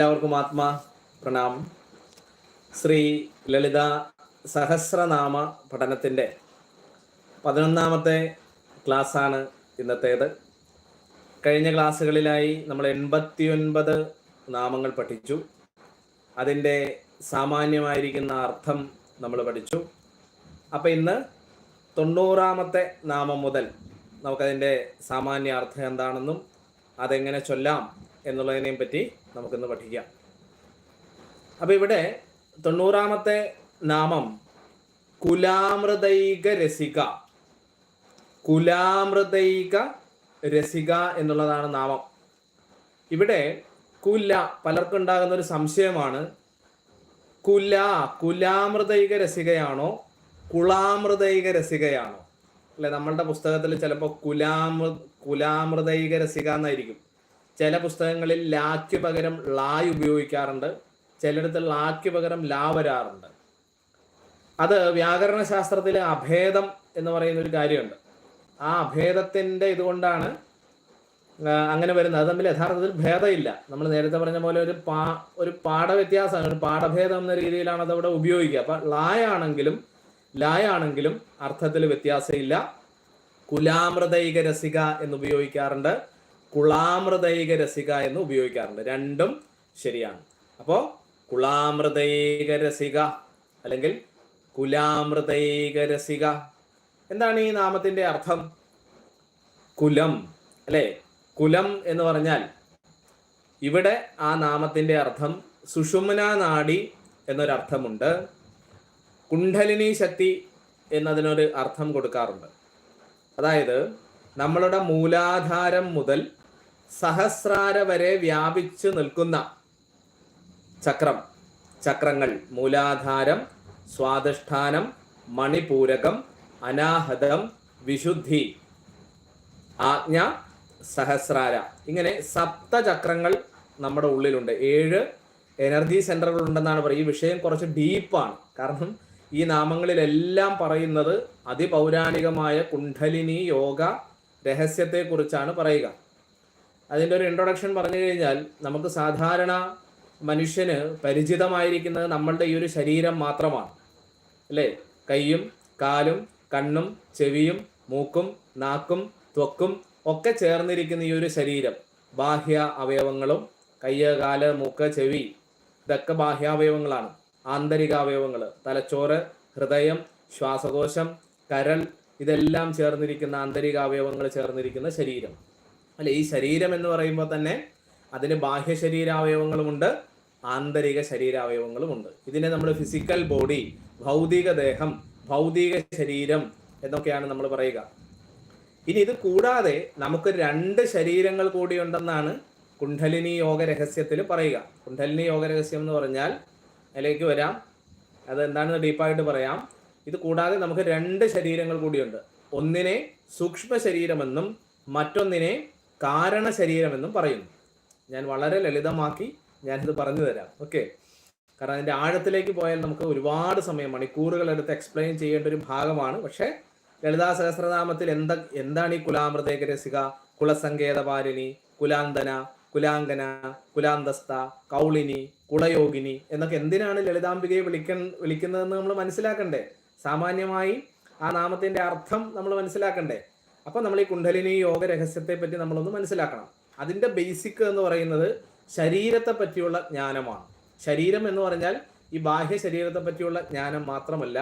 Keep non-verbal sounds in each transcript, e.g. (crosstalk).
എല്ലാവർക്കും ആത്മാ പ്രണാമം. ശ്രീ ലളിത സഹസ്രനാമ പഠനത്തിന്റെ പതിനൊന്നാമത്തെ ക്ലാസ്സാണ് ഇന്നത്തേത്. കഴിഞ്ഞ ക്ലാസ്സുകളിലായി നമ്മൾ എൺപത്തിയൊൻപത് നാമങ്ങൾ പഠിച്ചു. അതിന്റെ സാമാന്യമായിരിക്കുന്ന അർത്ഥം നമ്മൾ പഠിച്ചു. അപ്പോൾ ഇന്ന് തൊണ്ണൂറാമത്തെ നാമം മുതൽ നമുക്കതിന്റെ സാമാന്യ അർത്ഥം എന്താണെന്നും അതെങ്ങനെ ചൊല്ലാം എന്നുള്ളതിനെയും പറ്റി നമുക്കിന്ന് പഠിക്കാം. അപ്പോൾ ഇവിടെ തൊണ്ണൂറാമത്തെ നാമം കുലാമൃതൈക രസിക. കുലാമൃതൈക രസിക എന്നുള്ളതാണ് നാമം. ഇവിടെ കുല പലർക്കും ഉണ്ടാകുന്ന ഒരു സംശയമാണ്. കുല കുലാമൃതൈക രസികയാണോ കുളാമൃതൈക രസികയാണോ? അല്ലെ നമ്മളുടെ പുസ്തകത്തിൽ ചിലപ്പോൾ കുലാമൃ കുലാമൃതൈക രസിക എന്നായിരിക്കും. ചില പുസ്തകങ്ങളിൽ ലാക്ക് പകരം ലായ് ഉപയോഗിക്കാറുണ്ട്. ചിലയിടത്ത് ലാക്ക് പകരം ലാ വരാറുണ്ട്. അത് വ്യാകരണ ശാസ്ത്രത്തിലെ അഭേദം എന്ന് പറയുന്ന ഒരു കാര്യമുണ്ട്. ആ അഭേദത്തിന്റെ ഇതുകൊണ്ടാണ് അങ്ങനെ വരുന്നത്. അത് തമ്മിൽ യഥാർത്ഥത്തിൽ ഭേദമില്ല. നമ്മൾ നേരത്തെ പറഞ്ഞ പോലെ ഒരു പാ ഒരു പാഠവ്യത്യാസമാണ്. ഒരു പാഠഭേദം എന്ന രീതിയിലാണ് അത് അവിടെ ഉപയോഗിക്കുക. അപ്പൊ ലായാണെങ്കിലും ലായാണെങ്കിലും അർത്ഥത്തിൽ വ്യത്യാസമില്ല. കുലാമൃതൈക രസിക എന്ന് ഉപയോഗിക്കാറുണ്ട്. കുളാമൃതൈക രസിക എന്ന് ഉപയോഗിക്കാറുണ്ട്. രണ്ടും ശരിയാണ്. അപ്പോൾ കുളാമൃതൈക രസിക അല്ലെങ്കിൽ കുലാമൃതൈക രസിക എന്താണ് ഈ നാമത്തിന്റെ അർത്ഥം? കുലം അല്ലെ? കുലം എന്ന് പറഞ്ഞാൽ ഇവിടെ ആ നാമത്തിന്റെ അർത്ഥം സുഷുമ്ന നാടി എന്നൊരർത്ഥമുണ്ട്. കുണ്ഡലിനി ശക്തി എന്നതിനൊരു അർത്ഥം കൊടുക്കാറുണ്ട്. അതായത് നമ്മളുടെ മൂലാധാരം മുതൽ സഹസ്രാര വരെ വ്യാപിച്ചു നിൽക്കുന്ന ചക്രം ചക്രങ്ങൾ മൂലാധാരം സ്വാധിഷ്ഠാനം മണിപൂരകം അനാഹതം വിശുദ്ധി ആജ്ഞ സഹസ്രാര. ഇങ്ങനെ സപ്തചക്രങ്ങൾ നമ്മുടെ ഉള്ളിലുണ്ട്. ഏഴ് എനർജി സെന്ററുകൾ ഉണ്ടെന്നാണ് പറയുക. ഈ വിഷയം കുറച്ച് ഡീപ്പാണ് കാരണം ഈ നാമങ്ങളിലെല്ലാം പറയുന്നത് അതിപൗരാണികമായ കുണ്ഡലിനി യോഗ രഹസ്യത്തെക്കുറിച്ചാണ് പറയുക. അതിന്റെ ഒരു ഇൻട്രൊഡക്ഷൻ പറഞ്ഞു കഴിഞ്ഞാൽ നമുക്ക് സാധാരണ മനുഷ്യന് പരിചിതമായിരിക്കുന്നത് നമ്മളുടെ ഈ ഒരു ശരീരം മാത്രമാണ്. അല്ലേ? കൈയും കാലും കണ്ണും ചെവിയും മൂക്കും നാക്കും ത്വക്കും ഒക്കെ ചേർന്നിരിക്കുന്ന ഈ ഒരു ശരീരം. ബാഹ്യ അവയവങ്ങളും കയ്യ് കാൽ മൂക്ക് ചെവി ഇതൊക്കെ ബാഹ്യാവയവങ്ങളാണ്. ആന്തരിക അവയവങ്ങൾ തലച്ചോറ് ഹൃദയം ശ്വാസകോശം കരൾ ഇതെല്ലാം ചേർന്നിരിക്കുന്ന ആന്തരിക അവയവങ്ങൾ ചേർന്നിരിക്കുന്ന ശരീരം. അല്ലെ ഈ ശരീരം എന്ന് പറയുമ്പോൾ തന്നെ അതിന് ബാഹ്യ ശരീരാവയവങ്ങളുമുണ്ട് ആന്തരിക ശരീരാവയവങ്ങളുമുണ്ട് ഇതിനെ നമ്മൾ ഫിസിക്കൽ ബോഡി ഭൗതിക ദേഹം ഭൗതിക ശരീരം എന്നൊക്കെയാണ് നമ്മൾ പറയുക. ഇനി ഇത് കൂടാതെ നമുക്ക് രണ്ട് ശരീരങ്ങൾ കൂടി ഉണ്ടെന്നാണ് കുണ്ഠലിനി യോഗ രഹസ്യത്തിൽ പറയുക. കുണ്ഠലിനി യോഗ രഹസ്യം എന്ന് പറഞ്ഞാൽ അതിലേക്ക് വരാം. അത് എന്താണെന്ന് ഡീപ്പായിട്ട് പറയാം. ഇത് കൂടാതെ നമുക്ക് രണ്ട് ശരീരങ്ങൾ കൂടിയുണ്ട് ഒന്നിനെ സൂക്ഷ്മ ശരീരമെന്നും മറ്റൊന്നിനെ കാരണ ശരീരമെന്നും പറയുന്നു. ഞാൻ വളരെ ലളിതമാക്കി ഞാനിത് പറഞ്ഞു തരാം. ഓക്കെ കാരണം അതിന്റെ ആഴത്തിലേക്ക് പോയാൽ നമുക്ക് ഒരുപാട് സമയം മണിക്കൂറുകൾ എടുത്ത് എക്സ്പ്ലെയിൻ ചെയ്യേണ്ട ഒരു ഭാഗമാണ്. പക്ഷേ ലളിതാ സഹസ്രനാമത്തിൽ എന്താ എന്താണ് ഈ കുലാമൃതേക രസിക? കുലസങ്കേതപാലിനി കുലാന്തന കുലാങ്കന കുലാന്തസ്ത കൗളിനി കുളയോഗിനി എന്നൊക്കെ എന്തിനാണ് ലളിതാംബികയെ വിളിക്ക വിളിക്കുന്നതെന്ന് നമ്മൾ മനസ്സിലാക്കണ്ടേ? സാമാന്യമായി ആ നാമത്തിന്റെ അർത്ഥം നമ്മൾ മനസ്സിലാക്കണ്ടേ? അപ്പൊ നമ്മൾ ഈ കുണ്ടലിനി യോഗ രഹസ്യത്തെ പറ്റി നമ്മളൊന്ന് മനസ്സിലാക്കണം. അതിന്റെ ബേസിക് എന്ന് പറയുന്നത് ശരീരത്തെ പറ്റിയുള്ള ജ്ഞാനമാണ്. ശരീരം എന്ന് പറഞ്ഞാൽ ഈ ബാഹ്യ ശരീരത്തെ പറ്റിയുള്ള ജ്ഞാനം മാത്രമല്ല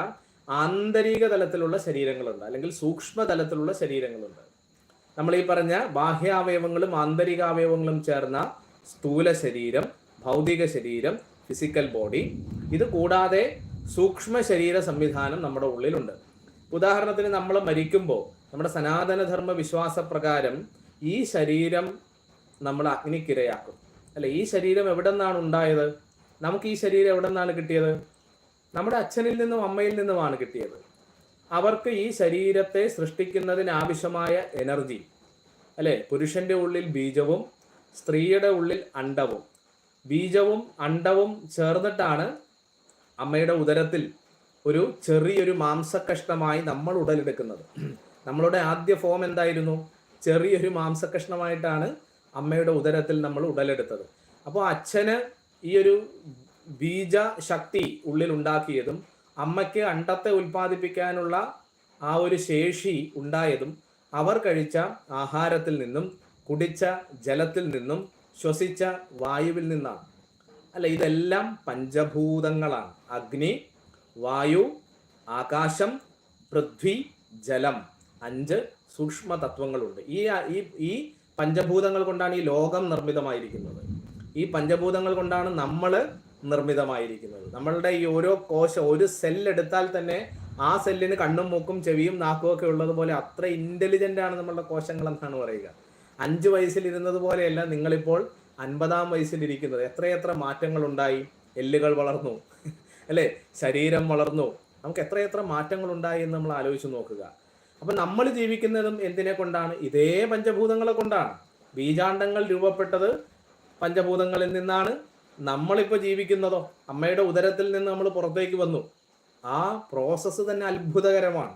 ആന്തരിക തലത്തിലുള്ള ശരീരങ്ങളുണ്ട് അല്ലെങ്കിൽ സൂക്ഷ്മ തലത്തിലുള്ള ശരീരങ്ങളുണ്ട്. നമ്മൾ ഈ പറഞ്ഞ ബാഹ്യാവയവങ്ങളും ആന്തരികാവയവങ്ങളും ചേർന്ന സ്ഥൂല ശരീരം ഭൗതിക ശരീരം ഫിസിക്കൽ ബോഡി ഇത് കൂടാതെ സൂക്ഷ്മ ശരീര സംവിധാനം നമ്മുടെ ഉള്ളിലുണ്ട്. ഉദാഹരണത്തിന് നമ്മൾ മരിക്കുമ്പോൾ നമ്മുടെ സനാതനധർമ്മ വിശ്വാസപ്രകാരം ഈ ശരീരം നമ്മൾ അഗ്നിക്കിരയാക്കും. അല്ലെ? ഈ ശരീരം എവിടെ നിന്നാണ് ഉണ്ടായത്? നമുക്ക് ഈ ശരീരം എവിടെ നിന്നാണ് കിട്ടിയത്? നമ്മുടെ അച്ഛനിൽ നിന്നും അമ്മയിൽ നിന്നുമാണ് കിട്ടിയത്. അവർക്ക് ഈ ശരീരത്തെ സൃഷ്ടിക്കുന്നതിന് ആവശ്യമായ എനർജി അല്ലെ? പുരുഷന്റെ ഉള്ളിൽ ബീജവും സ്ത്രീയുടെ ഉള്ളിൽ അണ്ടവും. ബീജവും അണ്ടവും ചേർന്നിട്ടാണ് അമ്മയുടെ ഉദരത്തിൽ ഒരു ചെറിയൊരു മാംസകഷ്ടമായി നമ്മൾ ഉടലെടുക്കുന്നത്. നമ്മളുടെ ആദ്യ ഫോം എന്തായിരുന്നു? ചെറിയൊരു മാംസകഷ്ണമായിട്ടാണ് അമ്മയുടെ ഉദരത്തിൽ നമ്മൾ ഉടലെടുത്തത്. അപ്പോൾ അച്ഛന് ഈ ഒരു ബീജ ശക്തി ഉള്ളിൽ ഉണ്ടാക്കിയതും അമ്മയ്ക്ക് അണ്ടത്തെ ഉൽപ്പാദിപ്പിക്കാനുള്ള ആ ഒരു ശേഷി ഉണ്ടായതും അവർ കഴിച്ച ആഹാരത്തിൽ നിന്നും കുടിച്ച ജലത്തിൽ നിന്നും ശ്വസിച്ച വായുവിൽ നിന്നാണ്. അല്ല ഇതെല്ലാം പഞ്ചഭൂതങ്ങളാണ്. അഗ്നി വായു ആകാശം പൃഥ്വി ജലം. അഞ്ച് സൂക്ഷ്മ തത്വങ്ങളുണ്ട് ഈ ഈ പഞ്ചഭൂതങ്ങൾ കൊണ്ടാണ് ഈ ലോകം നിർമ്മിതമായിരിക്കുന്നത്. ഈ പഞ്ചഭൂതങ്ങൾ കൊണ്ടാണ് നമ്മൾ നിർമ്മിതമായിരിക്കുന്നത്. നമ്മളുടെ ഈ ഓരോ കോശം ഒരു സെല്ലെടുത്താൽ തന്നെ ആ സെല്ലിന് കണ്ണും മൂക്കും ചെവിയും നാക്കും ഒക്കെ ഉള്ളതുപോലെ അത്ര ഇന്റലിജന്റ് ആണ് നമ്മളുടെ കോശങ്ങൾ എന്നാണ് പറയുക. അഞ്ച് വയസ്സിൽ ഇരുന്നത് പോലെയല്ല നിങ്ങളിപ്പോൾ അൻപതാം വയസ്സിലിരിക്കുന്നത് എത്രയെത്ര മാറ്റങ്ങൾ ഉണ്ടായി എല്ലുകൾ വളർന്നു. അല്ലേ? ശരീരം വളർന്നു. നമുക്ക് എത്രയെത്ര മാറ്റങ്ങൾ ഉണ്ടായി എന്ന് നമ്മൾ ആലോചിച്ച് നോക്കുക. അപ്പൊ നമ്മൾ ജീവിക്കുന്നതും എന്തിനെ കൊണ്ടാണ്? ഇതേ പഞ്ചഭൂതങ്ങളെ കൊണ്ടാണ്. ബീജാണ്ടങ്ങൾ രൂപപ്പെട്ടത് പഞ്ചഭൂതങ്ങളിൽ നിന്നാണ്. നമ്മളിപ്പോൾ ജീവിക്കുന്നതോ അമ്മയുടെ ഉദരത്തിൽ നിന്ന് നമ്മൾ പുറത്തേക്ക് വന്നു. ആ പ്രോസസ്സ് തന്നെ അത്ഭുതകരമാണ്.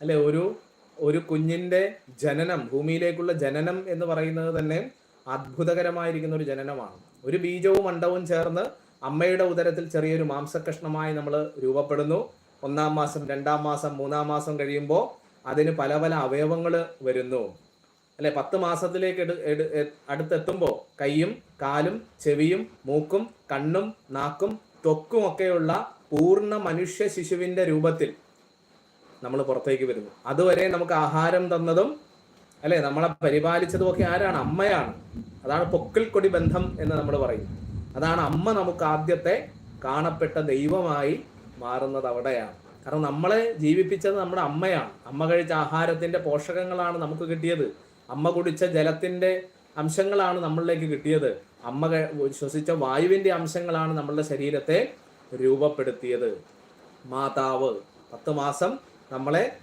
അല്ലെ? ഒരു ഒരു കുഞ്ഞിന്റെ ജനനം ഭൂമിയിലേക്കുള്ള ജനനം എന്ന് പറയുന്നത് തന്നെ അത്ഭുതകരമായിരിക്കുന്ന ഒരു ജനനമാണ്. ഒരു ബീജവും അണ്ടവും ചേർന്ന് അമ്മയുടെ ഉദരത്തിൽ ചെറിയൊരു മാംസകഷ്ണമായി നമ്മൾ രൂപപ്പെടുന്നു. ഒന്നാം മാസം രണ്ടാം മാസം മൂന്നാം മാസം കഴിയുമ്പോൾ അതിന് പല പല അവയവങ്ങൾ വരുന്നു. അല്ലെ? പത്ത് മാസത്തിലേക്ക് അടുത്തെത്തുമ്പോൾ കൈയും കാലും ചെവിയും മൂക്കും കണ്ണും നാക്കും ത്വക്കും ഒക്കെയുള്ള പൂർണ മനുഷ്യ ശിശുവിന്റെ രൂപത്തിൽ നമ്മൾ പുറത്തേക്ക് വരുന്നു. അതുവരെ നമുക്ക് ആഹാരം തന്നതും അല്ലെ? നമ്മളെ പരിപാലിച്ചതും ഒക്കെ ആരാണ്? അമ്മയാണ്. അതാണ് പൊക്കിൽ കൊടി ബന്ധം എന്ന് നമ്മൾ പറയും. അതാണ് അമ്മ നമുക്ക് ആദ്യത്തെ കാണപ്പെട്ട ദൈവമായി മാറുന്നത് അവിടെയാണ്. കാരണം നമ്മളെ ജീവിപ്പിച്ചത് നമ്മുടെ അമ്മയാണ്. അമ്മ കഴിച്ച ആഹാരത്തിന്റെ പോഷകങ്ങളാണ് നമുക്ക് കിട്ടിയത്. അമ്മ കുടിച്ച ജലത്തിന്റെ അംശങ്ങളാണ് നമ്മളിലേക്ക് കിട്ടിയത്. അമ്മ ശ്വസിച്ച വായുവിന്റെ അംശങ്ങളാണ് നമ്മളുടെ ശരീരത്തെ രൂപപ്പെടുത്തിയത്. മാതാവ് പത്ത് മാസം നമ്മളെ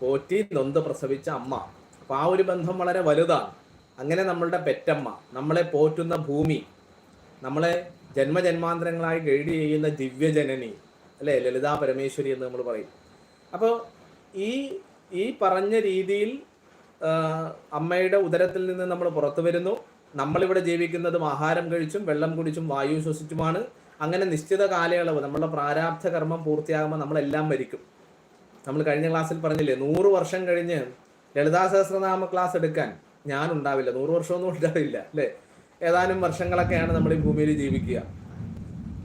പോറ്റി നൊന്ത് പ്രസവിച്ച അമ്മ. അപ്പൊ ആ ഒരു ബന്ധം വളരെ വലുതാണ്. അങ്ങനെ നമ്മളുടെ പെറ്റമ്മ നമ്മളെ പോറ്റുന്ന ഭൂമി നമ്മളെ ജന്മജന്മാന്തരങ്ങളായി ഗൈഡ് ചെയ്യുന്ന ദിവ്യജനനി അല്ലെ? ലളിതാ പരമേശ്വരി എന്ന് നമ്മൾ പറയും. അപ്പോൾ ഈ ഈ പറഞ്ഞ രീതിയിൽ അമ്മയുടെ ഉദരത്തിൽ നിന്ന് നമ്മൾ പുറത്തു വരുന്നു. നമ്മളിവിടെ ജീവിക്കുന്നതും ആഹാരം കഴിച്ചും വെള്ളം കുടിച്ചും വായു ശ്വസിച്ചുമാണ്. അങ്ങനെ നിശ്ചിത കാലയളവ് നമ്മളുടെ പ്രാരാബ്ധ കർമ്മം പൂർത്തിയാകുമ്പോൾ നമ്മളെല്ലാം മരിക്കും. നമ്മൾ കഴിഞ്ഞ ക്ലാസ്സിൽ പറഞ്ഞില്ലേ നൂറ് വർഷം കഴിഞ്ഞ് ലളിതാ സഹസ്രനാമ ക്ലാസ് എടുക്കാൻ ഞാൻ ഉണ്ടാവില്ല. നൂറ് വർഷമൊന്നും ഉണ്ടാവില്ല അല്ലേ? ഏതാനും വർഷങ്ങളൊക്കെയാണ് നമ്മൾ ഈ ഭൂമിയിൽ ജീവിക്കുക.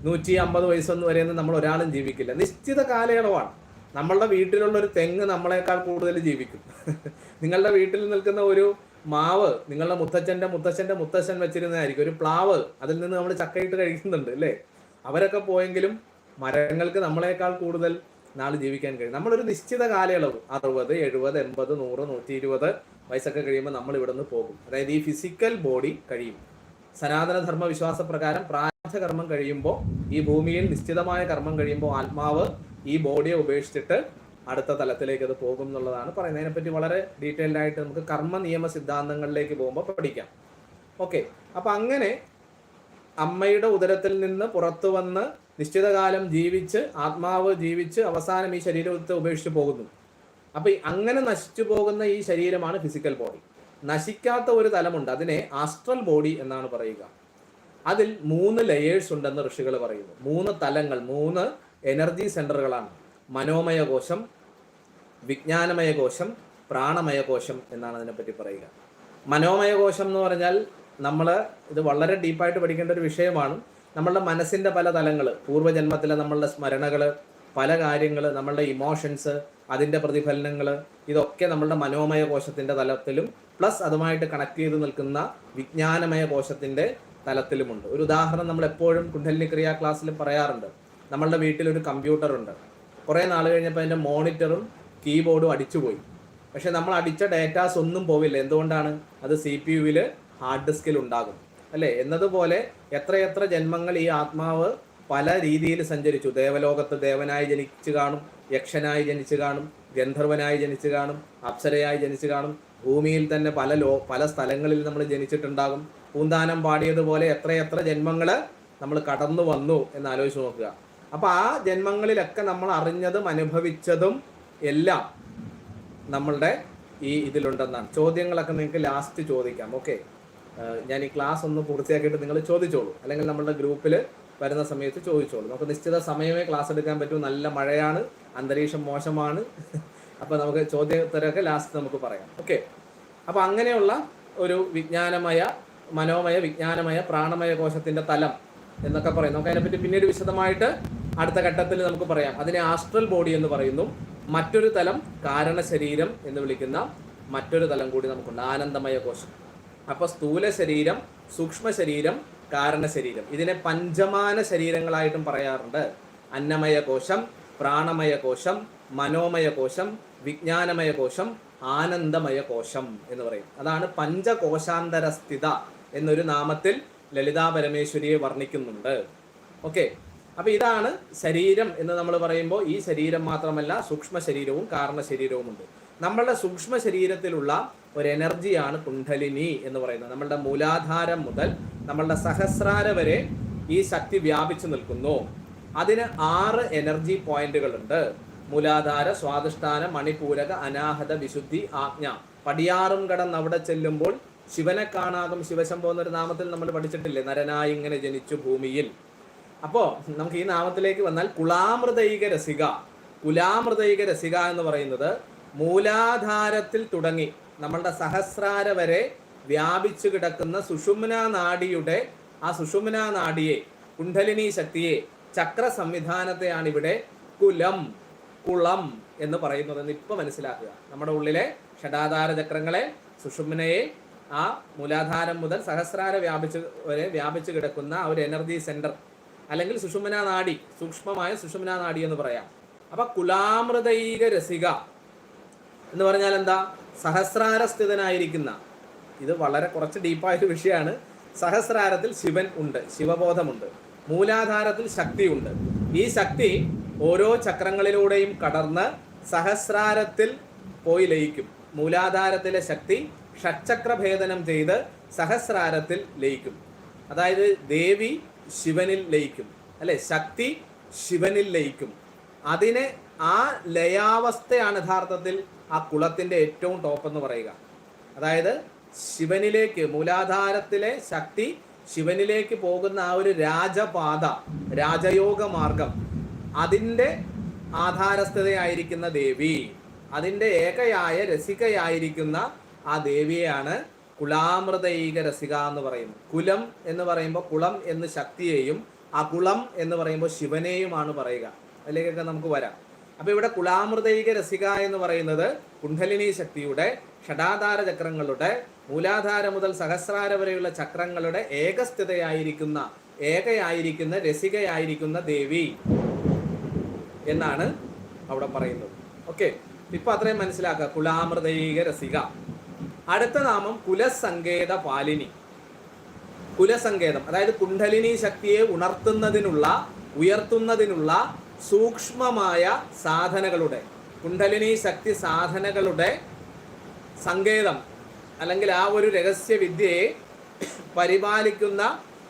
നൂറ്റി അമ്പത് വയസ്സൊന്നും വരെയൊന്നും നമ്മൾ ഒരാളും ജീവിക്കില്ല. നിശ്ചിത കാലയളവാണ്. നമ്മളുടെ വീട്ടിലുള്ള ഒരു തെങ്ങ് നമ്മളെക്കാൾ കൂടുതൽ ജീവിക്കും. (laughs) നിങ്ങളുടെ വീട്ടിൽ നിൽക്കുന്ന ഒരു മാവ് നിങ്ങളുടെ മുത്തച്ഛന്റെ മുത്തച്ഛന്റെ മുത്തച്ഛൻ വെച്ചിരുന്നതായിരിക്കും. ഒരു പ്ലാവ് അതിൽ നിന്ന് നമ്മൾ ചക്കയിട്ട് കഴിക്കുന്നുണ്ട് അല്ലേ? അവരൊക്കെ പോയെങ്കിലും മരങ്ങൾക്ക് നമ്മളെക്കാൾ കൂടുതൽ നാൾ ജീവിക്കാൻ കഴിയും. നമ്മളൊരു നിശ്ചിത കാലയളവ്. അറുപത് എഴുപത് എൺപത് നൂറ് നൂറ്റി ഇരുപത് വയസ്സൊക്കെ കഴിയുമ്പോൾ നമ്മൾ ഇവിടെ നിന്ന് പോകും. അതായത് ഈ ഫിസിക്കൽ ബോഡി കഴിയും. സനാതന ധർമ്മ വിശ്വാസ പ്രകാരം പ്രാരബ്ധ കർമ്മം കഴിയുമ്പോൾ ഈ ഭൂമിയിൽ നിശ്ചിതമായ കർമ്മം കഴിയുമ്പോൾ ആത്മാവ് ഈ ബോഡിയെ ഉപേക്ഷിച്ചിട്ട് അടുത്ത തലത്തിലേക്ക് അത് പോകും എന്നുള്ളതാണ് പറയുന്നത്. അതിനെപ്പറ്റി വളരെ ഡീറ്റെയിൽഡ് ആയിട്ട് നമുക്ക് കർമ്മ നിയമ സിദ്ധാന്തങ്ങളിലേക്ക് പോകുമ്പോൾ പഠിക്കാം. ഓക്കെ. അപ്പൊ അങ്ങനെ അമ്മയുടെ ഉദരത്തിൽ നിന്ന് പുറത്തു വന്ന് നിശ്ചിതകാലം ജീവിച്ച് ആത്മാവ് ജീവിച്ച് അവസാനം ഈ ശരീരത്തെ ഉപേക്ഷിച്ച് പോകുന്നു. അപ്പൊ അങ്ങനെ നശിച്ചു പോകുന്ന ഈ ശരീരമാണ് ഫിസിക്കൽ ബോഡി നശിക്കാത്ത ഒരു തലമുണ്ട്. അതിനെ ആസ്ട്രൽ ബോഡി എന്നാണ് പറയുക. അതിൽ മൂന്ന് ലെയേഴ്സ് ഉണ്ടെന്ന് ഋഷികൾ പറയുന്നു. മൂന്ന് തലങ്ങൾ മൂന്ന് എനർജി സെന്ററുകളാണ് മനോമയ കോശം വിജ്ഞാനമയ കോശം പ്രാണമയ കോശം എന്നാണ് അതിനെപ്പറ്റി പറയുക. മനോമയ കോശം എന്ന് പറഞ്ഞാൽ നമ്മൾ ഇത് വളരെ ഡീപ്പായിട്ട് പഠിക്കേണ്ട ഒരു വിഷയമാണ്. നമ്മളുടെ മനസ്സിന്റെ പല തലങ്ങൾ പൂർവജന്മത്തിലെ നമ്മളുടെ സ്മരണകൾ പല കാര്യങ്ങൾ നമ്മളുടെ ഇമോഷൻസ് അതിന്റെ പ്രതിഫലനങ്ങൾ ഇതൊക്കെ നമ്മളുടെ മനോമയ കോശത്തിന്റെ തലത്തിലും പ്ലസ് അതുമായിട്ട് കണക്ട് ചെയ്ത് നിൽക്കുന്ന വിജ്ഞാനമയ കോശത്തിന്റെ തലത്തിലുമുണ്ട്. ഒരു ഉദാഹരണം നമ്മൾ എപ്പോഴും കുണ്ടലിനി ക്രിയാ ക്ലാസ്സിൽ പറയാറുണ്ട്. നമ്മളുടെ വീട്ടിലൊരു കമ്പ്യൂട്ടർ ഉണ്ട്. കുറേ നാൾ കഴിഞ്ഞപ്പോൾ അതിന്റെ മോണിറ്ററും കീബോർഡും അടിച്ചുപോയി. പക്ഷെ നമ്മൾ അടിച്ച ഡേറ്റാസ് ഒന്നും പോവില്ല. എന്തുകൊണ്ടാണ്? അത് സി പി യുവിൽ ഹാർഡ് ഡിസ്കിൽ ഉണ്ടാകും. അല്ലേ? എന്നതുപോലെ എത്രയെത്ര ജന്മങ്ങൾ ഈ ആത്മാവ് പല രീതിയിൽ സഞ്ചരിച്ചു. ദേവലോകത്ത് ദേവനായി ജനിച്ചു കാണും യക്ഷനായി ജനിച്ചു കാണും ഗന്ധർവനായി ജനിച്ചു കാണും അപ്സരയായി ജനിച്ചു കാണും. ഭൂമിയിൽ തന്നെ പല ലോ പല സ്ഥലങ്ങളിൽ നമ്മൾ ജനിച്ചിട്ടുണ്ടാകും. പൂന്താനം പാടിയതുപോലെ എത്രയെത്ര ജന്മങ്ങൾ നമ്മൾ കടന്നു വന്നു എന്ന് ആലോചിച്ച് നോക്കുക. അപ്പൊ ആ ജന്മങ്ങളിലൊക്കെ നമ്മൾ അറിഞ്ഞതും അനുഭവിച്ചതും എല്ലാം നമ്മളുടെ ഈ ഇതിലുണ്ടെന്നാണ്. ചോദ്യങ്ങളൊക്കെ നിങ്ങൾക്ക് ലാസ്റ്റ് ചോദിക്കാം. ഓക്കെ ഞാൻ ഈ ക്ലാസ് ഒന്ന് പൂർത്തിയാക്കിയിട്ട് നിങ്ങൾ ചോദിച്ചോളൂ. അല്ലെങ്കിൽ നമ്മളുടെ ഗ്രൂപ്പിൽ വരുന്ന സമയത്ത് ചോദിച്ചോളൂ. നമുക്ക് നിശ്ചിത സമയമേ ക്ലാസ് എടുക്കാൻ പറ്റൂ. നല്ല മഴയാണ് അന്തരീക്ഷം മോശമാണ്. (laughs) അപ്പോൾ നമുക്ക് ചോദ്യോത്തരമൊക്കെ ലാസ്റ്റ് നമുക്ക് പറയാം. ഓക്കെ അപ്പോൾ അങ്ങനെയുള്ള ഒരു വിജ്ഞാനമയ മനോമയ വിജ്ഞാനമയ പ്രാണമയ കോശത്തിന്റെ തലം എന്നൊക്കെ പറയും നമുക്ക് അതിനെപ്പറ്റി പിന്നീട് വിശദമായിട്ട് അടുത്ത ഘട്ടത്തിൽ നമുക്ക് പറയാം. അതിനെ ആസ്ട്രൽ ബോഡി എന്ന് പറയുന്നു. മറ്റൊരു തലം കാരണ ശരീരം എന്ന് വിളിക്കുന്ന മറ്റൊരു തലം കൂടി നമുക്കുണ്ട്. ആനന്ദമയ കോശം. അപ്പൊ സ്ഥൂല ശരീരം സൂക്ഷ്മ ശരീരം കാരണ ശരീരം. ഇതിനെ പഞ്ചമാന ശരീരങ്ങളായിട്ടും പറയാറുണ്ട്. അന്നമയ കോശം പ്രാണമയ കോശം മനോമയ കോശം വിജ്ഞാനമയ കോശം ആനന്ദമയ കോശം എന്ന് പറയും. അതാണ് പഞ്ചകോശാന്തര സ്ഥിത എന്നൊരു നാമത്തിൽ ലളിതാ പരമേശ്വരിയെ വർണിക്കുന്നുണ്ട്. ഓക്കെ. അപ്പൊ ഇതാണ് ശരീരം എന്ന് നമ്മൾ പറയുമ്പോൾ ഈ ശരീരം മാത്രമല്ല സൂക്ഷ്മ ശരീരവും കാരണ ശരീരവും ഉണ്ട് നമ്മളുടെ സൂക്ഷ്മ ശരീരത്തിലുള്ള ഒരു എനർജിയാണ് കുണ്ഡലിനി എന്ന് പറയുന്നത്. നമ്മളുടെ മൂലാധാരം മുതൽ നമ്മളുടെ സഹസ്രാര വരെ ഈ ശക്തി വ്യാപിച്ചു നിൽക്കുന്നു. അതിന് ആറ് എനർജി പോയിന്റുകളുണ്ട് മൂലാധാര സ്വാധിഷ്ഠാന മണിപൂരക അനാഹത വിശുദ്ധി ആജ്ഞ. പടിയാറും കടന്ന് അവിടെ ചെല്ലുമ്പോൾ ശിവനെ കാണാകും. ശിവശംഭോ എന്നൊരു നാമത്തിൽ നമ്മൾ പഠിച്ചിട്ടില്ലേ? നരനായി ഇങ്ങനെ ജനിച്ചു ഭൂമിയിൽ. അപ്പോ നമുക്ക് ഈ നാമത്തിലേക്ക് വന്നാൽ കുളാമൃതൈക രസിക. കുലാമൃതൈക രസിക എന്ന് പറയുന്നത് മൂലാധാരത്തിൽ തുടങ്ങി. നമ്മളുടെ സഹസ്രാര വരെ വ്യാപിച്ചു കിടക്കുന്ന സുഷുമ്ന നാഡിയുടെ ആ സുഷുമ്ന നാഡിയെ കുണ്ഡലിനി ശക്തിയെ ചക്ര സംവിധാനത്തെയാണ് ഇവിടെ കുലം കുളം എന്ന് പറയുന്നത് എന്ന് ഇപ്പൊ മനസ്സിലാക്കുക. നമ്മുടെ ഉള്ളിലെ ഷടാധാര ചക്രങ്ങളെ സുഷുമ്നയെ ആ മൂലാധാരം മുതൽ സഹസ്രാര വ്യാപിച്ച് വരെ വ്യാപിച്ചു കിടക്കുന്ന ആ ഒരു എനർജി സെന്റർ അല്ലെങ്കിൽ സുഷുമ്ന നാഡി സൂക്ഷ്മമായ സുഷുമ്ന നാഡി എന്ന് പറയാം. അപ്പൊ കുലാമൃതൈക രസിക എന്ന് പറഞ്ഞാൽ എന്താ? സഹസ്രാര സ്ഥിതനായിരിക്കുന്ന ഇത് വളരെ കുറച്ച് ഡീപ്പായ ഒരു വിഷയമാണ്. സഹസ്രാരത്തിൽ ശിവൻ ഉണ്ട് ശിവബോധമുണ്ട്. മൂലാധാരത്തിൽ ശക്തിയുണ്ട്. ഈ ശക്തി ഓരോ ചക്രങ്ങളിലൂടെയും കടർന്ന് സഹസ്രാരത്തിൽ പോയി ലയിക്കും. മൂലാധാരത്തിലെ ശക്തി ഷഡ്ചക്രഭേദനം ചെയ്ത് സഹസ്രാരത്തിൽ ലയിക്കും. അതായത് ദേവി ശിവനിൽ ലയിക്കും. അല്ലെ? ശക്തി ശിവനിൽ ലയിക്കും. അതിനെ ആ ലയാവസ്ഥയാണ് യഥാർത്ഥത്തിൽ ആ കുളത്തിന്റെ ഏറ്റവും ടോപ്പ് എന്ന് പറയുക. അതായത് ശിവനിലേക്ക് മൂലാധാരത്തിലെ ശക്തി ശിവനിലേക്ക് പോകുന്ന ആ ഒരു രാജപാത രാജയോഗ മാർഗം അതിന്റെ ആധാരസ്ഥതയായിരിക്കുന്ന ദേവി അതിന്റെ ഏകയായ രസികയായിരിക്കുന്ന ആ ദേവിയെയാണ് കുലാമൃതൈക രസിക എന്ന് പറയുന്നത്. കുലം എന്ന് പറയുമ്പോൾ കുളം എന്ന് ശക്തിയെയും അകുളം എന്ന് പറയുമ്പോൾ ശിവനെയുമാണ് പറയുക. അതിലേക്കൊക്കെ നമുക്ക് വരാം. അപ്പൊ ഇവിടെ കുലാമൃതൈക രസിക എന്ന് പറയുന്നത് കുണ്ഡലിനി ശക്തിയുടെ ഷടാധാര ചക്രങ്ങളുടെ മൂലാധാര മുതൽ സഹസ്രാര വരെയുള്ള ചക്രങ്ങളുടെ ഏകസ്ഥിതയായിരിക്കുന്ന ഏകയായിരിക്കുന്ന രസികയായിരിക്കുന്ന ദേവി എന്നാണ് അവിടെ പറയുന്നത്. ഓക്കെ ഇപ്പൊ അത്രയും മനസ്സിലാക്കുക. കുലാമൃതൈക രസിക. അടുത്ത നാമം കുലസങ്കേത പാലിനി. കുലസങ്കേതം. അതായത് കുണ്ഡലിനി ശക്തിയെ ഉണർത്തുന്നതിനുള്ള ഉയർത്തുന്നതിനുള്ള സൂക്ഷ്മമായ സാധനകളുടെ കുണ്ടലിനി ശക്തി സാധനകളുടെ സങ്കേതം അല്ലെങ്കിൽ ആ ഒരു രഹസ്യവിദ്യയെ പരിപാലിക്കുന്ന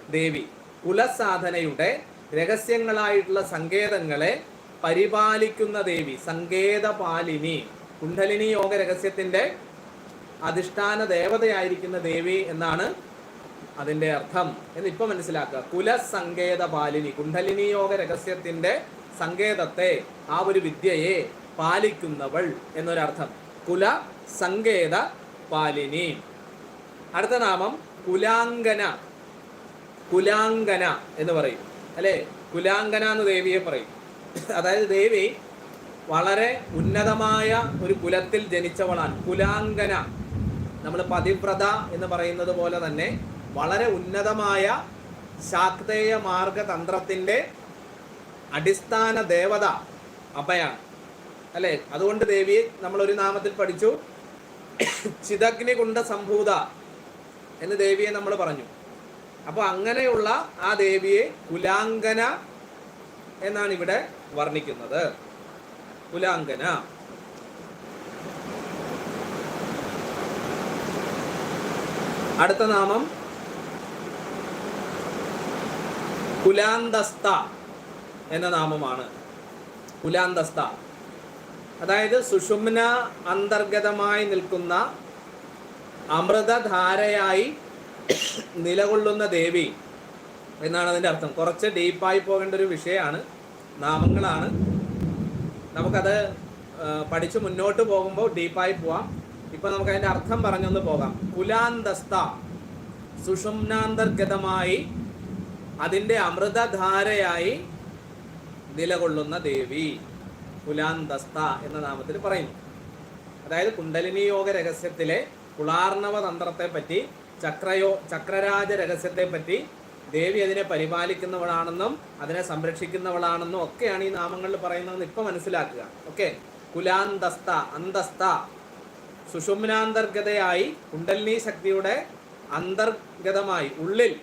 ദേവി കുലസാധനയുടെ രഹസ്യങ്ങളായിട്ടുള്ള സങ്കേതങ്ങളെ പരിപാലിക്കുന്ന ദേവി സങ്കേതപാലിനി കുണ്ഡലിനി യോഗ രഹസ്യത്തിന്റെ അധിഷ്ഠാന ദേവതയായിരിക്കുന്ന ദേവി എന്നാണ് അതിന്റെ അർത്ഥം എന്ന് ഇപ്പൊ മനസ്സിലാക്കുക. കുലസങ്കേത പാലിനി കുണ്ഡലിനി യോഗ രഹസ്യത്തിന്റെ സങ്കേതത്തെ ആ ഒരു വിദ്യയെ പാലിക്കുന്നവൾ എന്നൊരർത്ഥം. കുല സങ്കേത പാലിനി അടുത്ത നാമം കുലാങ്കന കുലാങ്കന എന്ന് പറയും. അല്ലേ? കുലാങ്കന എന്ന് ദേവിയെ പറയും. അതായത് ദേവി വളരെ ഉന്നതമായ ഒരു കുലത്തിൽ ജനിച്ചവളാണ്. കുലാങ്കന നമ്മൾ പതിവ്രത എന്ന് പറയുന്നത് പോലെ തന്നെ വളരെ ഉന്നതമായ ശാക്തേയ മാർഗതന്ത്രത്തിന്റെ അടിസ്ഥാന ദേവത അഭയാണ്. അല്ലേ? അതുകൊണ്ട് ദേവിയെ നമ്മൾ ഒരു നാമത്തിൽ പഠിച്ചു. ചിതഗ്നി കുണ്ട സംഭൂത എന്ന് ദേവിയെ നമ്മൾ പറഞ്ഞു. അപ്പോൾ അങ്ങനെയുള്ള ആ ദേവിയെ കുലാങ്കന എന്നാണ് ഇവിടെ വർണിക്കുന്നത്. കുലാങ്കന അടുത്ത നാമം കുലാന്തസ്ത എന്ന നാമമാണ്. കുലാന്തസ്ത. അതായത് സുഷുമ്ന അന്തർഗതമായി നിൽക്കുന്ന അമൃതധാരയായി നിലകൊള്ളുന്ന ദേവി എന്നാണ് അതിന്റെ അർത്ഥം. കുറച്ച് ഡീപ്പായി പോകേണ്ട ഒരു വിഷയമാണ് നാമങ്ങളാണ്. നമുക്കത് പഠിച്ച് മുന്നോട്ട് പോകുമ്പോൾ ഡീപ്പായി പോവാം. ഇപ്പം നമുക്ക് അതിന്റെ അർത്ഥം പറഞ്ഞൊന്ന് പോകാം. കുലാന്തസ്ത സുഷുമ്നാന്തർഗതമായി അമൃതധാരയായി നിലകൊള്ളുന്ന ദേവി കുലാന്തസ്ത എന്ന നാമത്തിൽ പറയുന്നു. അതായത് കുണ്ടലിനി യോഗ രഹസ്യത്തിലെ കുളാർണവ തന്ത്രത്തെ പറ്റി ചക്രയോ ചക്രരാജ രഹസ്യത്തെ പറ്റി ദേവി അതിനെ പരിപാലിക്കുന്നവളാണെന്നും അതിനെ സംരക്ഷിക്കുന്നവളാണെന്നും ഒക്കെയാണ് ഈ നാമങ്ങളിൽ പറയുന്നതെന്ന് ഇപ്പൊ മനസ്സിലാക്കുക. ഓക്കെ? കുലാന്തസ്ത അന്തസ്ത. സുഷുമ്നാന്തർഗതയായി കുണ്ടലിനി ശക്തിയുടെ അന്തർഗതമായി ഉള്ളിൽ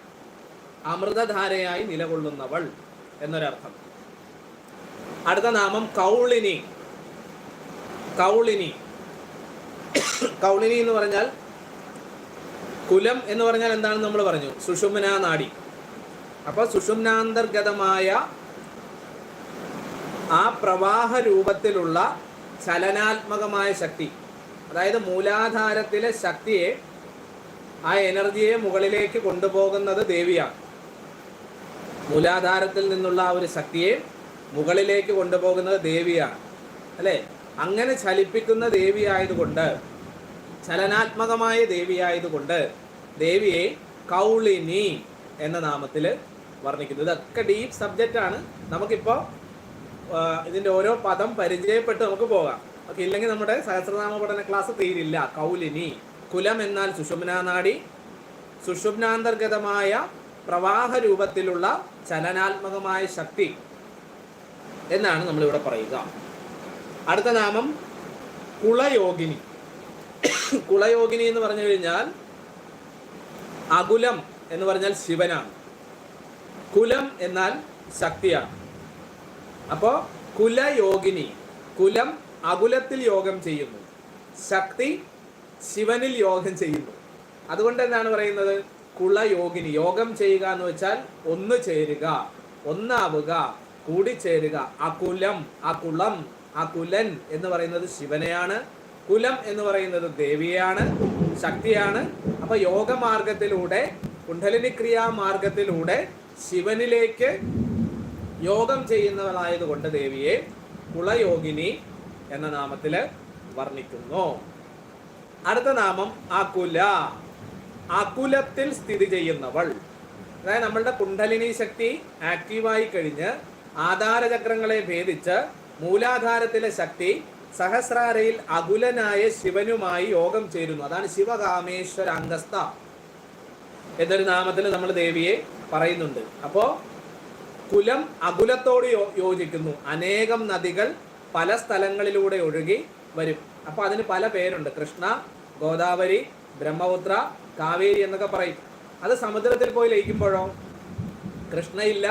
അമൃതധാരയായി നിലകൊള്ളുന്നവൾ എന്നൊരർത്ഥം. അടുത്ത നാമം കൗളിനി. കൗളിനി. കൗളിനി എന്ന് പറഞ്ഞാൽ കുലം എന്ന് പറഞ്ഞാൽ എന്താണെന്ന് നമ്മൾ പറഞ്ഞു? സുഷുമ്ന നാടി അപ്പോൾ സുഷുമ്നാന്തർഗതമായ ആ പ്രവാഹ രൂപത്തിലുള്ള ചലനാത്മകമായ ശക്തി അതായത് മൂലാധാരത്തിലെ ശക്തിയെ ആ എനർജിയെ മുകളിലേക്ക് കൊണ്ടുപോകുന്നത് ദേവിയാണ്. മൂലാധാരത്തിൽ നിന്നുള്ള ആ ഒരു ശക്തിയെ മുകളിലേക്ക് കൊണ്ടുപോകുന്നത് ദേവിയാണ്. അല്ലേ? അങ്ങനെ ചലിപ്പിക്കുന്ന ദേവിയായതുകൊണ്ട് ചലനാത്മകമായ ദേവിയായതുകൊണ്ട് ദേവിയെ കൗളിനി എന്ന നാമത്തിൽ വർണിക്കുന്നു. ഇതൊക്കെ ഡീപ്പ് സബ്ജക്റ്റ് ആണ്. നമുക്കിപ്പോൾ ഇതിന്റെ ഓരോ പദം പരിചയപ്പെട്ട് നമുക്ക് പോകാം. ഓക്കെ ഇല്ലെങ്കിൽ നമ്മുടെ സഹസ്രനാമ പഠന ക്ലാസ് തീരില്ല. കൗലിനി കുലം എന്നാൽ സുഷുമ്നാനാടി. സുഷുമ്നാന്തർഗതമായ പ്രവാഹ രൂപത്തിലുള്ള ചലനാത്മകമായ ശക്തി എന്നാണ് നമ്മളിവിടെ പറയുക. അടുത്ത നാമം കുളയോഗിനി. കുളയോഗിനി എന്ന് പറഞ്ഞു കഴിഞ്ഞാൽ അകുലം എന്ന് പറഞ്ഞാൽ ശിവനാണ്. കുലം എന്നാൽ ശക്തിയാണ്. അപ്പോൾ കുലയോഗിനി കുലം അകുലത്തിൽ യോഗം ചെയ്യുന്നു. ശക്തി ശിവനിൽ യോഗം ചെയ്യുന്നു. അതുകൊണ്ട് എന്താണ് പറയുന്നത്? കുളയോഗിനി യോഗം ചെയ്യുക എന്ന് വെച്ചാൽ ഒന്ന് ചേരുക ഒന്നാവുക കൂടിച്ചേരുക. അകുലം അകുളം അകുലൻ എന്ന് പറയുന്നത് ശിവനെയാണ്. കുലം എന്ന് പറയുന്നത് ദേവിയാണ് ശക്തിയാണ്. അപ്പൊ യോഗമാർഗത്തിലൂടെ കുണ്ഡലിനി ക്രിയാ മാർഗത്തിലൂടെ ശിവനിലേക്ക് യോഗം ചെയ്യുന്നവളായതുകൊണ്ട് ദേവിയെ കുളയോഗിനി എന്ന നാമത്തിൽ വർണിക്കുന്നു. അടുത്ത നാമം അകുല. അകുലത്തിൽ സ്ഥിതി ചെയ്യുന്നവൾ. അതായത് നമ്മളുടെ കുണ്ടലിനി ശക്തി ആക്റ്റീവായി കഴിഞ്ഞ് ആധാരചക്രങ്ങളെ ഭേദിച്ച് മൂലാധാരത്തിലെ ശക്തി സഹസ്രാരയിൽ അകുലനായ ശിവനുമായി യോഗം ചേരുന്നു. അതാണ് ശിവകാമേശ്വര അംഗസ്ഥ എന്നൊരു നാമത്തിൽ നമ്മൾ ദേവിയെ പറയുന്നുണ്ട്. അപ്പോൾ കുലം അകുലത്തോട് യോജിക്കുന്നു. അനേകം നദികൾ പല സ്ഥലങ്ങളിലൂടെ ഒഴുകി വരും. അപ്പോൾ അതിന് പല പേരുണ്ട്. കൃഷ്ണ ഗോദാവരി ബ്രഹ്മപുത്ര കാവേരി എന്നൊക്കെ പറയും. അത് സമുദ്രത്തിൽ പോയി ലയിക്കുമ്പോഴോ? കൃഷ്ണയില്ല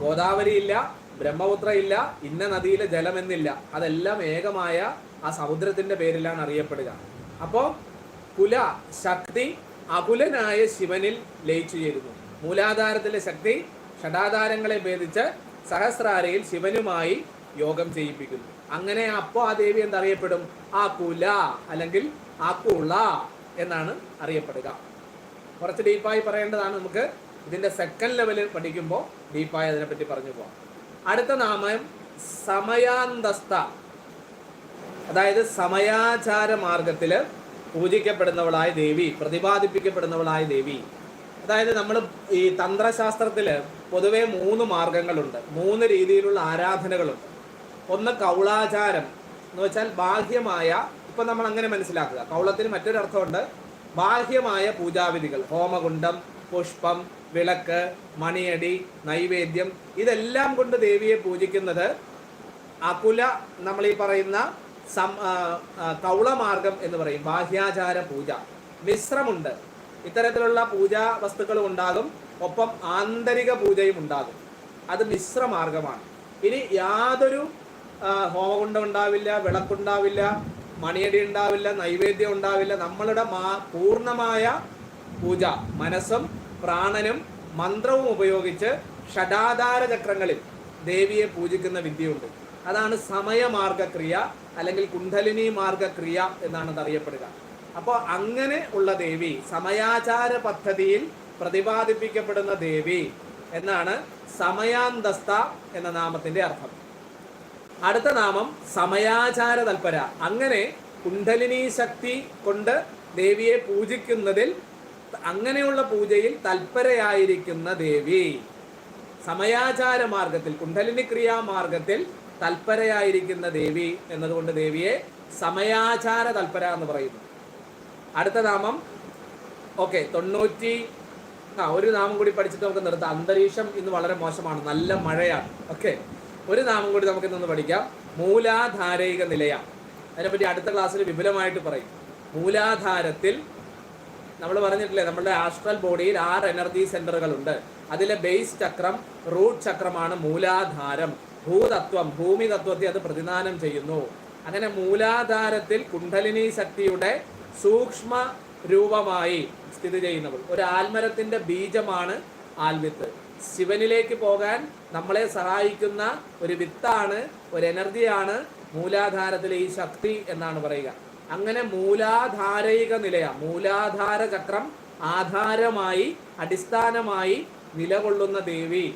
ഗോദാവരി ഇല്ല ബ്രഹ്മപുത്ര ഇല്ല ഇന്ന നദിയിലെ ജലമെന്നില്ല. അതെല്ലാം ഏകമായ ആ സമുദ്രത്തിന്റെ പേരിലാണ് അറിയപ്പെടുക. അപ്പോ കുല ശക്തി അകുലനായ ശിവനിൽ ലയിച്ചു ചേരുന്നു. മൂലാധാരത്തിലെ ശക്തി ഷടാധാരങ്ങളെ ഭേദിച്ച് സഹസ്രാരയിൽ ശിവനുമായി യോഗം ചെയ്യിപ്പിക്കുന്നു. അങ്ങനെ അപ്പോൾ ആ ദേവി എന്തറിയപ്പെടും? ആ കുല അല്ലെങ്കിൽ ആ കുള. എന്നാണ് അറിയപ്പെടുക. കുറച്ച് ഡീപ്പായി പറയേണ്ടതാണ് നമുക്ക്. ഇതിന്റെ സെക്കൻഡ് ലെവലിൽ പഠിക്കുമ്പോൾ ഡീപ്പായി അതിനെപ്പറ്റി പറഞ്ഞു പോകാം അടുത്ത നാമം സമയാന്തസ്ത അതായത് സമയാചാര മാർഗത്തിൽ പൂജിക്കപ്പെടുന്നവളായ ദേവി പ്രതിപാദിപ്പിക്കപ്പെടുന്നവളായ ദേവി. അതായത് നമ്മൾ ഈ തന്ത്രശാസ്ത്രത്തിൽ പൊതുവെ മൂന്ന് മാർഗങ്ങളുണ്ട്. മൂന്ന് രീതിയിലുള്ള ആരാധനകളുണ്ട്. ഒന്ന് കൗളാചാരം. എന്ന് വെച്ചാൽ ബാഹ്യമായ ഇപ്പൊ നമ്മൾ അങ്ങനെ മനസ്സിലാക്കുക. കൗളത്തിന് മറ്റൊരർത്ഥമുണ്ട് ബാഹ്യമായ പൂജാവിധികൾ. ഹോമകുണ്ഡം പുഷ്പം വിളക്ക് മണിയടി നൈവേദ്യം. ഇതെല്ലാം കൊണ്ട് ദേവിയെ പൂജിക്കുന്നത് അകുല നമ്മൾ ഈ പറയുന്ന സം കൗളമാർഗം എന്ന് പറയും. ബാഹ്യാചാര പൂജ. മിശ്രമുണ്ട്. ഇത്തരത്തിലുള്ള പൂജാ വസ്തുക്കളും ഉണ്ടാകും. ഒപ്പം ആന്തരിക പൂജയും ഉണ്ടാകും. അത് മിശ്രമാർഗമാണ്. ഇനി യാതൊരു ഹോമകുണ്ടം ഉണ്ടാവില്ല വിളക്കുണ്ടാവില്ല മണിയടി ഉണ്ടാവില്ല നൈവേദ്യം ഉണ്ടാവില്ല. നമ്മളുടെ മാ പൂർണമായ പൂജ മനസ്സും പ്രാണനും മന്ത്രവും ഉപയോഗിച്ച് ഷഡാധാര ചക്രങ്ങളിൽ ദേവിയെ പൂജിക്കുന്ന വിദ്യയുണ്ട്. അതാണ് സമയമാർഗക്രിയ അല്ലെങ്കിൽ കുണ്ഡലിനി മാർഗക്രിയ എന്നാണ് അറിയപ്പെടുക അപ്പോൾ അങ്ങനെ ഉള്ള ദേവി സമയാചാര പദ്ധതിയിൽ പ്രതിപാദിപ്പിക്കപ്പെടുന്ന ദേവി എന്നാണ് സമയാന്തസ്ത എന്ന നാമത്തിന്റെ അർത്ഥം. അടുത്ത നാമം സമയാചാര തൽപര. അങ്ങനെ കുണ്ഡലിനി ശക്തി കൊണ്ട് ദേവിയെ പൂജിക്കുന്നതിൽ അങ്ങനെയുള്ള പൂജയിൽ തൽപരയായിരിക്കുന്ന ദേവി. സമയാചാര മാർഗത്തിൽ കുണ്ഡലിനി ക്രിയാ മാർഗത്തിൽ തൽപരയായിരിക്കുന്ന ദേവി എന്നതുകൊണ്ട് ദേവിയെ സമയാചാര തൽപര എന്ന് പറയുന്നു. അടുത്ത നാമം ഓക്കെ തൊണ്ണൂറ്റി ആ ഒരു നാമം കൂടി പഠിച്ചിട്ട് നമുക്ക് നിർത്താം. അന്തരീക്ഷം ഇന്ന് വളരെ മോശമാണ്. നല്ല മഴയാണ്. ഓക്കെ. ഒരു നാമം കൂടി നമുക്ക് ഇന്നൊന്ന് പഠിക്കാം. മൂലാധാരയിക നിലയ. അതിനെപ്പറ്റി അടുത്ത ക്ലാസ്സിൽ വിപുലമായിട്ട് പറയും. മൂലാധാരത്തിൽ നമ്മൾ പറഞ്ഞിട്ടില്ലേ നമ്മുടെ ആസ്ട്രൽ ബോഡിയിൽ ആറ് എനർജി സെന്ററുകൾ ഉണ്ട്. അതിലെ ബേസ് ചക്രം റൂട്ട് ചക്രമാണ് മൂലാധാരം. ഭൂതത്വം ഭൂമി തത്വത്തെ അത് പ്രതിദാനം ചെയ്യുന്നു. അങ്ങനെ മൂലാധാരത്തിൽ കുണ്ഡലിനി ശക്തിയുടെ സൂക്ഷ്മ രൂപമായി സ്ഥിതി ചെയ്യുന്നവൾ. ഒരു ആൽമരത്തിന്റെ ബീജമാണ് ആൽവിത്ത്. ശിവനിലേക്ക് പോകാൻ നമ്മളെ സഹായിക്കുന്ന ഒരു വിത്താണ് ഒരു എനർജിയാണ് മൂലാധാരത്തിലെ ഈ ശക്തി എന്നാണ് പറയുക. അങ്ങനെ മൂലാധാരയിക നിലയ മൂലാധാര ചക്രം ആധാരമായി അടിസ്ഥാനമായി നിലകൊള്ളുന്ന ദേവി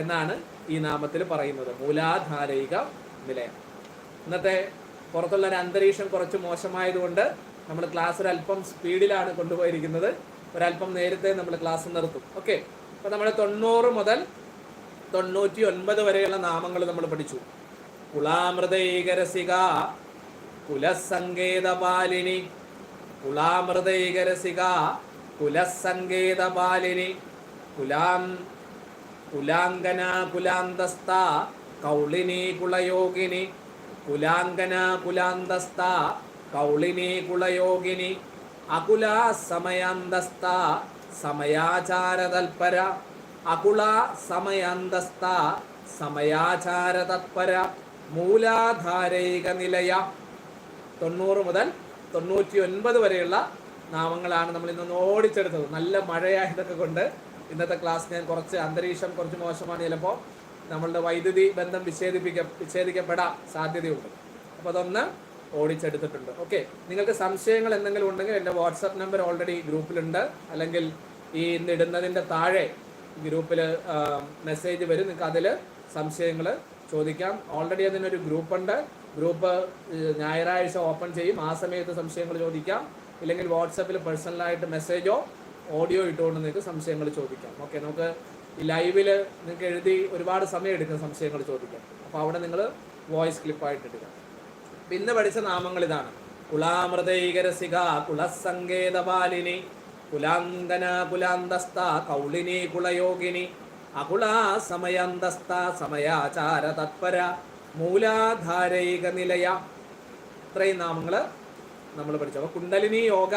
എന്നാണ് ഈ നാമത്തിൽ പറയുന്നത് മൂലാധാരയിക നിലയം. ഇന്നത്തെ പുറത്തുള്ള ഒരു അന്തരീക്ഷം കുറച്ച് മോശമായതുകൊണ്ട് നമ്മൾ ക്ലാസ് ഒരു അല്പം സ്പീഡിലാണ് കൊണ്ടുപോയിരിക്കുന്നത്. ഒരല്പം നേരത്തെ നമ്മൾ ക്ലാസ് നിർത്തും. ഓക്കെ അപ്പോൾ നമ്മൾ തൊണ്ണൂറ് മുതൽ തൊണ്ണൂറ്റി ഒൻപത് വരെയുള്ള നാമങ്ങൾ നമ്മൾ പഠിച്ചു. കുളാമൃതൈകരസിക കുലസങ്കേതപാലിനി. കുളാമൃതൈകരസിക കുലസങ്കേതപാലിനി. കുലാം കുലാങ്കന കുലാന്തസ്ത കൗളിനി കുളയോഗിനി കുലാങ്കന കുലാന്തസ്ത കൗളിനി കുളയോഗിനി അകുല സമയാന്തസ്ത സമയാചാരതൽപര. അകുള സമയന്തസ്ത സമയാചാര തത്പര മൂലാധാരൈക നിലയ തൊണ്ണൂറ് മുതൽ തൊണ്ണൂറ്റി ഒൻപത് വരെയുള്ള നാമങ്ങളാണ് നമ്മൾ ഇന്നൊന്ന് ഓടിച്ചെടുത്തത്. നല്ല മഴയായതൊക്കെ കൊണ്ട് ഇന്നത്തെ ക്ലാസ് ഞാൻ കുറച്ച് അന്തരീക്ഷം കുറച്ച് മോശമാണ്. ചിലപ്പോൾ നമ്മളുടെ വൈദ്യുതി ബന്ധം വിച്ഛേദിപ്പിക്ക വിച്ഛേദിക്കപ്പെടാൻ സാധ്യതയുണ്ട്. അപ്പോൾ അതൊന്ന് ഓടിച്ചെടുത്തിട്ടുണ്ട്. ഓക്കെ. നിങ്ങൾക്ക് സംശയങ്ങൾ എന്തെങ്കിലും ഉണ്ടെങ്കിൽ എന്റെ വാട്സപ്പ് നമ്പർ ഓൾറെഡി ഗ്രൂപ്പിലുണ്ട്. അല്ലെങ്കിൽ ഈ ഇന്ന് ഇടുന്നതിന്റെ താഴെ ഗ്രൂപ്പിൽ മെസ്സേജ് വരും. നിങ്ങൾക്ക് അതിൽ സംശയങ്ങൾ ചോദിക്കാം. ഓൾറെഡി അതിനൊരു ഗ്രൂപ്പുണ്ട്. ഗ്രൂപ്പ് ഞായറാഴ്ച ഓപ്പൺ ചെയ്യും. ആ സമയത്ത് സംശയങ്ങൾ ചോദിക്കാം. ഇല്ലെങ്കിൽ വാട്സപ്പിൽ പേഴ്സണലായിട്ട് മെസ്സേജോ ഓഡിയോ ഇട്ടുകൊണ്ട് നിങ്ങൾക്ക് സംശയങ്ങൾ ചോദിക്കാം. ഓക്കെ നമുക്ക് ഈ ലൈവിൽ നിങ്ങൾക്ക് എഴുതി ഒരുപാട് സമയം എടുക്കും സംശയങ്ങൾ ചോദിക്കാം. അപ്പോൾ അവിടെ നിങ്ങൾ വോയിസ് ക്ലിപ്പായിട്ട് ഇടുക. പിന്നെ പഠിച്ച നാമങ്ങൾ ഇതാണ്. കുളാമൃതൈകരസിക കുളസങ്കേതപാലിനി കുലാങ്കന കുലാന്തസ്ത കൗളിനി കുളയോഗിനി അകുളാ സമയന്തസ്ത സമയാചാര തത്പര മൂലാധാരൈക നിലയ. ഇത്രയും നാമങ്ങൾ നമ്മൾ പഠിച്ചു. കുണ്ടലിനി യോഗ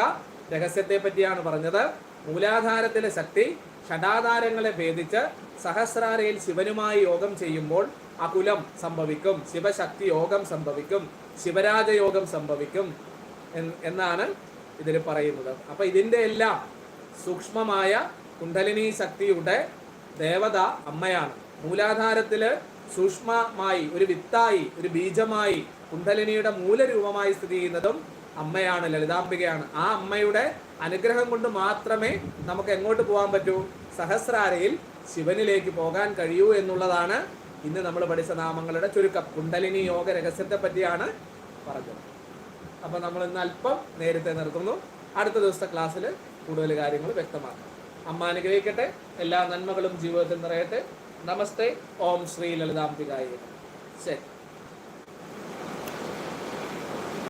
രഹസ്യത്തെ പറ്റിയാണ് പറഞ്ഞത്. മൂലാധാരത്തിലെ ശക്തി ഷടാധാരങ്ങളെ ഭേദിച്ച് സഹസ്രാരയിൽ ശിവനുമായി യോഗം ചെയ്യുമ്പോൾ അകുലം സംഭവിക്കും. ശിവശക്തി യോഗം സംഭവിക്കും. ശിവരാജയോഗം സംഭവിക്കും. എന്നാണ് ഇതിൽ പറയുന്നത്. അപ്പൊ ഇതിന്റെ എല്ലാം സൂക്ഷ്മമായ കുണ്ടലിനി ശക്തിയുടെ ദേവത അമ്മയാണ്. മൂലാധാരത്തിൽ സൂക്ഷ്മമായി ഒരു വിത്തായി ഒരു ബീജമായി കുണ്ടലിനിയുടെ മൂലരൂപമായി സ്ഥിതി ചെയ്യുന്നതും അമ്മയാണ് ലളിതാംബികയാണ്. ആ അമ്മയുടെ അനുഗ്രഹം കൊണ്ട് മാത്രമേ നമുക്ക് എങ്ങോട്ട് പോകാൻ പറ്റൂ? സഹസ്രാരയിൽ ശിവനിലേക്ക് പോകാൻ കഴിയൂ എന്നുള്ളതാണ് ഇന്ന് നമ്മൾ പഠിച്ച നാമങ്ങളുടെ ചുരുക്കം. കുണ്ടലിനി യോഗ രഹസ്യത്തെ പറ്റിയാണ് പറഞ്ഞത്. അപ്പൊ നമ്മൾ ഇന്ന് അല്പം നേരത്തെ നിർത്തുന്നു. അടുത്ത ദിവസത്തെ ക്ലാസ്സിൽ കൂടുതൽ കാര്യങ്ങൾ വ്യക്തമാക്കാം. അമ്മ അനുഗ്രഹിക്കട്ടെ എല്ലാ നന്മകളും ജീവിതത്തിൽ നിറയട്ടെ. നമസ്തേ ഓം ശ്രീ ലളിതാംബികായി. ശരി.